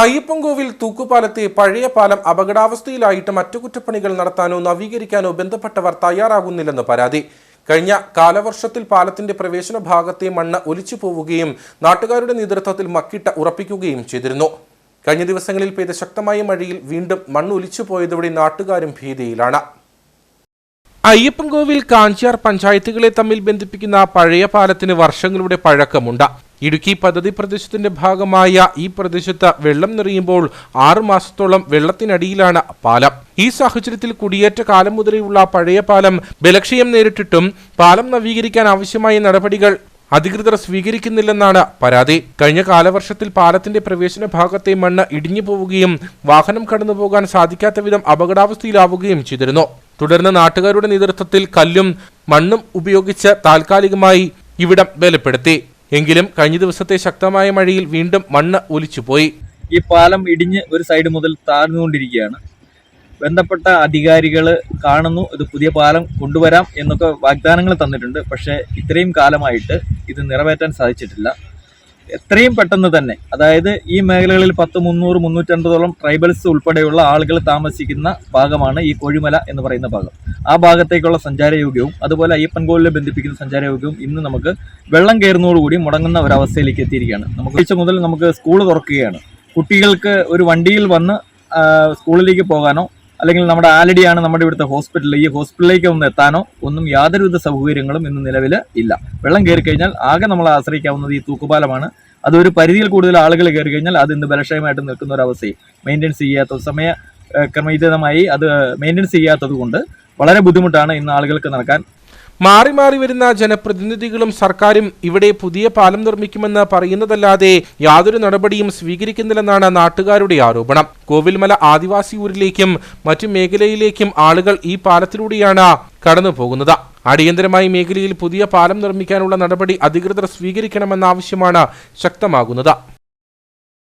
അയ്യപ്പൻകോവിൽ തൂക്കുപാലത്തെ പഴയ പാലം അപകടാവസ്ഥയിലായിട്ടും അറ്റകുറ്റപ്പണികൾ നടത്താനോ നവീകരിക്കാനോ ബന്ധപ്പെട്ടവർ തയ്യാറാകുന്നില്ലെന്ന് പരാതി. കഴിഞ്ഞ കാലവർഷത്തിൽ പാലത്തിന്റെ പ്രവേശന ഭാഗത്തെ മണ്ണ് ഒലിച്ചു പോവുകയും നാട്ടുകാരുടെ നേതൃത്വത്തിൽ മക്കിട്ട ഉറപ്പിക്കുകയും ചെയ്തിരുന്നു. കഴിഞ്ഞ ദിവസങ്ങളിൽ പെയ്ത ശക്തമായ മഴയിൽ വീണ്ടും മണ്ണ് ഒലിച്ചു പോയതോടെ നാട്ടുകാരും ഭീതിയിലാണ്. അയ്യപ്പൻകോവിൽ കാഞ്ചിയാർ പഞ്ചായത്തുകളെ തമ്മിൽ ബന്ധിപ്പിക്കുന്ന പഴയ പാലത്തിന് വർഷങ്ങളുടെ പഴക്കമുണ്ട്. ഇടുക്കി പദ്ധതി പ്രദേശത്തിന്റെ ഭാഗമായ ഈ പ്രദേശത്ത് വെള്ളം നിറയുമ്പോൾ ആറു മാസത്തോളം വെള്ളത്തിനടിയിലാണ് പാലം. ഈ സാഹചര്യത്തിൽ കുടിയേറ്റ കാലം മുതലെയുള്ള പഴയ പാലം ബലക്ഷയം നേരിട്ടിട്ടും പാലം നവീകരിക്കാൻ ആവശ്യമായ നടപടികൾ അധികൃതർ സ്വീകരിക്കുന്നില്ലെന്നാണ് പരാതി. കഴിഞ്ഞ കാലവർഷത്തിൽ പാലത്തിന്റെ പ്രവേശന ഭാഗത്തെ മണ്ണ് ഇടിഞ്ഞു പോവുകയും വാഹനം കടന്നുപോകാൻ സാധിക്കാത്ത വിധം അപകടാവസ്ഥയിലാവുകയും ചെയ്തിരുന്നു. തുടർന്ന് നാട്ടുകാരുടെ നേതൃത്വത്തിൽ കല്ലും മണ്ണും ഉപയോഗിച്ച് താൽക്കാലികമായി ഇവിടം ബലപ്പെടുത്തി. എങ്കിലും കഴിഞ്ഞ ദിവസത്തെ ശക്തമായ മഴയിൽ വീണ്ടും മണ്ണ് ഒലിച്ചുപോയി. ഈ പാലം ഇടിഞ്ഞ് ഒരു സൈഡ് മുതൽ താഴ്ന്നുകൊണ്ടിരിക്കുകയാണ്. ബന്ധപ്പെട്ട അധികാരികൾ കാണുന്നു ഇത് പുതിയ പാലം കൊണ്ടുവരാം എന്നൊക്കെ വാഗ്ദാനങ്ങൾ തന്നിട്ടുണ്ട്. പക്ഷേ ഇത്രയും കാലമായിട്ട് ഇത് നിറവേറ്റാൻ സാധിച്ചിട്ടില്ല. എത്രയും പെട്ടെന്ന് തന്നെ അതായത് ഈ മേഖലകളിൽ പത്ത് മുന്നൂറ് മുന്നൂറ്റൻപതോളം ട്രൈബൽസ് ഉൾപ്പെടെയുള്ള ആളുകൾ താമസിക്കുന്ന ഭാഗമാണ് ഈ കോഴിമല എന്ന് പറയുന്ന ഭാഗം. ആ ഭാഗത്തേക്കുള്ള സഞ്ചാരയോഗ്യവും അതുപോലെ അയ്യപ്പൻകോവിലെ ബന്ധിപ്പിക്കുന്ന സഞ്ചാരയോഗ്യവും ഇന്ന് നമുക്ക് വെള്ളം കയറുന്നതോടുകൂടി മുടങ്ങുന്ന ഒരവസ്ഥയിലേക്ക് എത്തിയിരിക്കുകയാണ്. നമുക്ക് ഉച്ച മുതൽ നമുക്ക് സ്കൂൾ തുറക്കുകയാണ്. കുട്ടികൾക്ക് ഒരു വണ്ടിയിൽ വന്ന് സ്കൂളിലേക്ക് പോകാനോ അല്ലെങ്കിൽ നമ്മുടെ ആലടിയാണ് നമ്മുടെ ഇവിടുത്തെ ഹോസ്പിറ്റൽ ഈ ഹോസ്പിറ്റലിലേക്ക് ഒന്ന് എത്താനോ ഒന്നും യാതൊരുവിധ സൗകര്യങ്ങളും ഇന്ന് നിലവിൽ ഇല്ല. വെള്ളം കയറി കഴിഞ്ഞാൽ ആകെ നമ്മൾ ആശ്രയിക്കാവുന്നത് ഈ തൂക്കുപാലമാണ്. അത് ഒരു പരിധിയിൽ കൂടുതൽ ആളുകൾ കയറി കഴിഞ്ഞാൽ അത് ഇന്ന് ബലക്ഷയമായിട്ട് നിൽക്കുന്ന ഒരു അവസ്ഥയും. മെയിന്റെനൻസ് ചെയ്യാത്ത സമയ ക്രമീതമായി അത് മെയിന്റെനൻസ് ചെയ്യാത്തത് കൊണ്ട് വളരെ ബുദ്ധിമുട്ടാണ് ഇന്ന് ആളുകൾക്ക് നടക്കാൻ മാറി മാറി വരുന്ന ജനപ്രതിനിധികളും സർക്കാരും ഇവിടെ പുതിയ പാലം നിർമ്മിക്കുമെന്ന് പറയുന്നതല്ലാതെ യാതൊരു നടപടിയും സ്വീകരിക്കുന്നില്ലെന്നാണ് നാട്ടുകാരുടെ ആരോപണം. കോവിൽമല ആദിവാസി ഊരിലേക്കും മറ്റു മേഖലയിലേക്കും ആളുകൾ ഈ പാലത്തിലൂടെയാണ് കടന്നുപോകുന്നത്. അടിയന്തരമായി മേഖലയിൽ പുതിയ പാലം നിർമ്മിക്കാനുള്ള നടപടി അധികൃതർ സ്വീകരിക്കണമെന്ന ആവശ്യമാണ് ശക്തമാകുന്നത്.